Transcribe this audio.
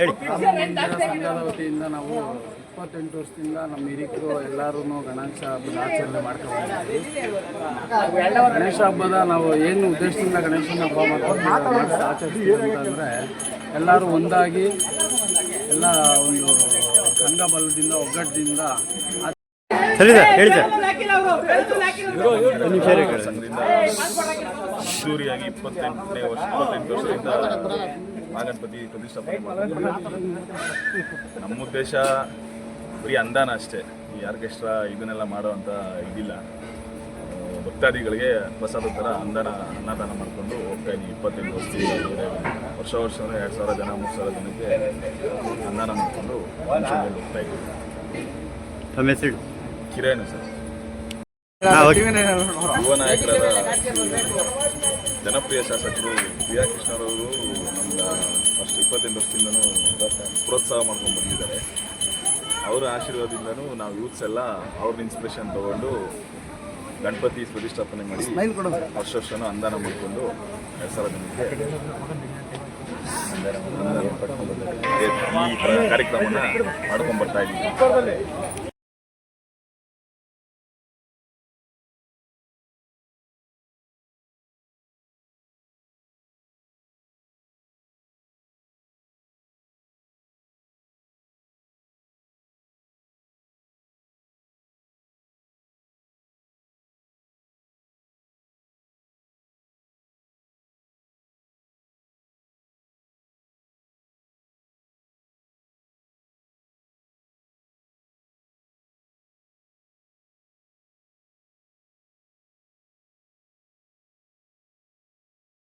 ಹೇಳಿ. ಸಂಘದ ವತಿಯಿಂದ ನಾವು ಇಪ್ಪತ್ತೆಂಟು ವರ್ಷದಿಂದ ನಮ್ಮ ಹಿರಿಯರು ಎಲ್ಲರೂ ಗಣೇಶ ಹಬ್ಬದ ಆಚರಣೆ ಮಾಡ್ಕೊಂಡಿದ್ದೀವಿ ಗಣೇಶ ಹಬ್ಬದ ನಾವು ಏನು ಉದ್ದೇಶದಿಂದ ಗಣೇಶನ ಹಬ್ಬ ಮಾಡ್ಕೊಂಡು ಆಚರಿಸ್ತೀವಿ ಅಂತಂದರೆ ಎಲ್ಲರೂ ಒಂದಾಗಿ ಎಲ್ಲ ಒಂದು ಸಂಘ ಬಲದಿಂದ ಒಗ್ಗಟ್ಟಿನಿಂದ ಸರಿ ಸರ್ ಹೇಳಿ ಸರ್. ಸಂಘದಿಂದ ಅದ್ದೂರಿಯಾಗಿ ಇಪ್ಪತ್ತೆಂಟನೇ ವರ್ಷ ಇಪ್ಪತ್ತೆಂಟು ವರ್ಷದಿಂದ ನಾಗಣಪತಿ ಪ್ರತಿಷ್ಠಾಪನೆ ಮಾಡಿ ನಮ್ಮ ಉದ್ದೇಶ ಬರೀ ಅಂದಾನ ಅಷ್ಟೇ. ಈ ಆರ್ಕೆಸ್ಟ್ರಾ ಇದನ್ನೆಲ್ಲ ಮಾಡೋವಂಥ ಇದಿಲ್ಲ. ಆ, ಭಕ್ತಾದಿಗಳಿಗೆ ಪ್ರಸಾದ ಥರ ಅಂದಾನ ಅನ್ನದಾನ ಮಾಡಿಕೊಂಡು ಹೋಗ್ತಾ ಇದ್ದೀವಿ ಇಪ್ಪತ್ತೆಂಟು ವರ್ಷದಿಂದ ವರ್ಷ ವರ್ಷ ಎರಡು ಸಾವಿರ ಜನ ಮೂರು ಸಾವಿರ ಜನಕ್ಕೆ ಅಂದಾನ ಮಾಡಿಕೊಂಡು ಹೋಗ್ತಾ ಇದ್ದೀವಿ ಕಿರೇನು ಸರ್. ಯುವ ನಾಯಕರಾದ ಜನಪ್ರಿಯ ಶಾಸಕರು ಬಿ ಆರ್ ಕೃಷ್ಣರವರು ನಮ್ಮ ಫಸ್ಟ್ ಇಪ್ಪತ್ತೆಂಟು ವರ್ಷದಿಂದನೂ ಪ್ರೋತ್ಸಾಹ ಮಾಡ್ಕೊಂಡು ಬಂದಿದ್ದಾರೆ. ಅವರ ಆಶೀರ್ವಾದದಿಂದನೂ ನಾವು ಯೂತ್ಸ್ ಎಲ್ಲ ಅವ್ರನ್ನ ಇನ್ಸ್ಪಿರೇಷನ್ ತಗೊಂಡು ಗಣಪತಿ ಪ್ರತಿಷ್ಠಾಪನೆ ಮಾಡಿ ವರ್ಷ ವರ್ಷನೂ ಅಂದಾನ ಮಾಡಿಕೊಂಡು ಎರಡು ಸಾವಿರ ಜನಕ್ಕೆ ಅಂದಾನ- ಅಂದಾನ ಪಡ್ಕೊಂಡು ಈ ಕಾರ್ಯಕ್ರಮನ ಮಾಡ್ಕೊಂಡು ಬರ್ತಾ ಇದ್ದೀವಿ.